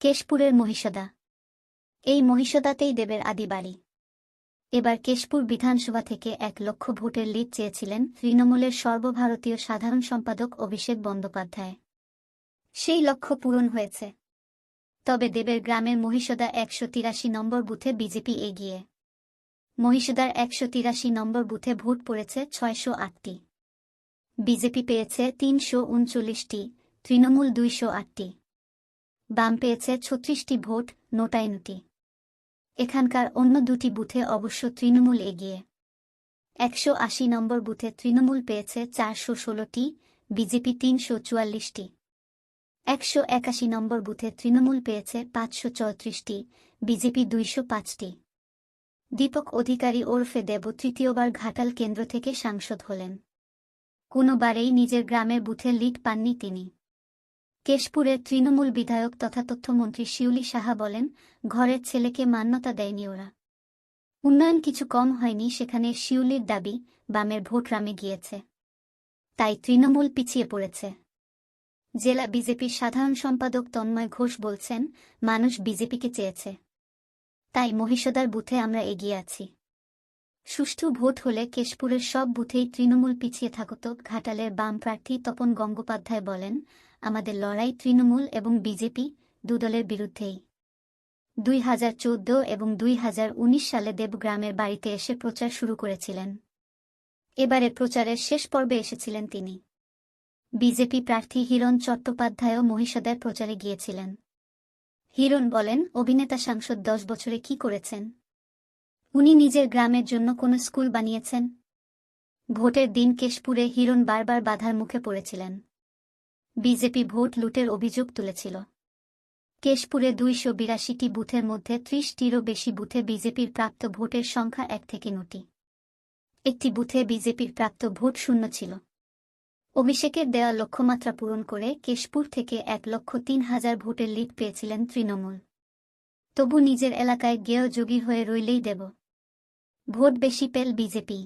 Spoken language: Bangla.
কেশপুরের মহিষদা। এই মহিষদাতেই দেবের আদি বাড়ি। এবার কেশপুর বিধানসভা থেকে এক লক্ষ ভোটের লিড চেয়েছিলেন তৃণমূলের সর্বভারতীয় সাধারণ সম্পাদক অভিষেক বন্দ্যোপাধ্যায়। সেই লক্ষ্য পূরণ হয়েছে। তবে দেবের গ্রামের মহিষদা একশো তিরাশি নম্বর বুথে বিজেপি এগিয়ে। মহিষদার একশো তিরাশি নম্বর বুথে ভোট পড়েছে ছয়শো আটটি। বিজেপি পেয়েছে তিনশো উনচল্লিশটি, তৃণমূল দুইশো আটটি। বাম পেয়েছে ছত্রিশটি ভোট নোটাইনটি এখানকার অন্য দুটি বুথে অবশ্য তৃণমূল এগিয়ে। একশো আশি নম্বর বুথে তৃণমূল পেয়েছে চারশো ষোলোটি, বিজেপি তিনশো চুয়াল্লিশটি। একশো একাশি নম্বর বুথে তৃণমূল পেয়েছে পাঁচশো চৌত্রিশটি, বিজেপি দুইশো পাঁচটি। দীপক অধিকারী ওরফে দেব তৃতীয়বার ঘাটাল কেন্দ্র থেকে সাংসদ হলেন। কোনোবারেই নিজের গ্রামের বুথে লিড পাননি তিনি। কেশপুরের তৃণমূল বিধায়ক তথা তথ্যমন্ত্রী শিউলি সাহা বলেন, ঘরের ছেলেকে মান্যতা দেয়নি ওরা। উন্নয়ন কিছু কম হয়নি, সেখানে শিউলির দাবি, বামের ভোট রামে গিয়েছে। তাই তৃণমূল পিছিয়ে পড়েছে। জেলা বিজেপির সাধারণ সম্পাদক তন্ময় ঘোষ বলছেন, মানুষ বিজেপিকে চেয়েছে। তাই মহিষদার বুথে আমরা এগিয়ে আছি। সুষ্ঠু ভোট হলে কেশপুরের সব বুথেই তৃণমূল পিছিয়ে থাকত, ঘাটালের বাম প্রার্থী তপন গঙ্গোপাধ্যায় বলেন আমাদের লড়াই তৃণমূল এবং বিজেপি দুদলের বিরুদ্ধেই। দুই হাজার চোদ্দ এবং দুই হাজার উনিশ সালে দেবগ্রামের বাড়িতে এসে প্রচার শুরু করেছিলেন। এবারে প্রচারের শেষ পর্বে এসেছিলেন তিনি। বিজেপি প্রার্থী হিরণ চট্টোপাধ্যায়ও মহিষাদার প্রচারে গিয়েছিলেন। হিরণ বলেন, অভিনেতা সাংসদ দশ বছরে কি করেছেন? উনি নিজের গ্রামের জন্য কোনো স্কুল বানিয়েছেন? ভোটের দিন কেশপুরে হিরণ বারবার বাধার মুখে পড়েছিলেন। বিজেপি ভোট লুটের অভিযোগ তুলেছিল। কেশপুরে দুইশো বিরাশিটি বুথের মধ্যে ত্রিশটিরও বেশি বুথে বিজেপির প্রাপ্ত ভোটের সংখ্যা এক থেকে নটি। একটি বুথে বিজেপির প্রাপ্ত ভোট শূন্য ছিল। অভিষেকের দেওয়া লক্ষ্যমাত্রা পূরণ করে কেশপুর থেকে এক লক্ষ তিন হাজার ভোটের লিড পেয়েছিলেন তৃণমূল। তবু নিজের এলাকায় গেয় যোগী হয়ে রইলেই দেব। ভোট বেশি পেল বিজেপি।